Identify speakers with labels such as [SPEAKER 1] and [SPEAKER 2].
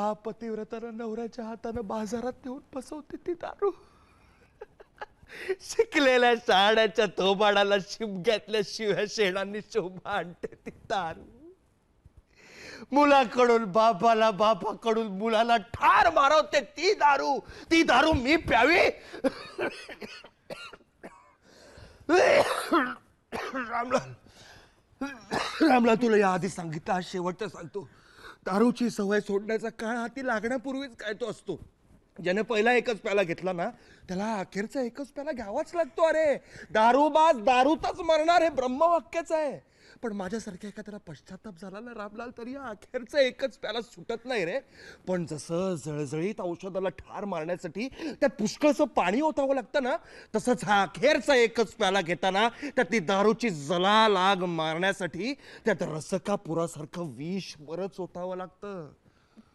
[SPEAKER 1] हा पतिव्रतानं नवऱ्याच्या हातानं बाजारात नेऊन बसवते ती दारू. शिकलेल्या शाळ्याच्या थोबाडाला शिमग्यातल्या शिव्या शेणांनी शोभा आणते ती दारू. मुलाकडून बापाला बापाकडून मुलाला ठार मारवते ती दारू. ती दारू मी प्यावी. रामला रामला तुला या आधी सांगितलं आज शेवटचं सांगतो. दारूची सवय सोडण्याचा काळ हाती लागण्यापूर्वीच काय तो असतो. ज्याने पहिला एकच प्याला घेतला ना त्याला अखेरचा एकच प्याला घ्यावाच लागतो अरे. दारूबाज दारूतच मरणार हे ब्रह्मवाक्यच आहे. पण माझ्यासारख्या एखाद्याला पश्चाताप झाला ना रामलाल तरी अखेरचा एकच प्याला सुटत नाही रे. पण जसं जळजळीत औषधाला ठार मारण्यासाठी त्यात पुष्कळचं पाणी ओतावं लागतं ना तसंच हा अखेरचा एकच प्याला घेताना त्यात ती दारूची जला लाग मारण्यासाठी त्यात रसकापुरासारखं विष बरंच ओतावं लागतं.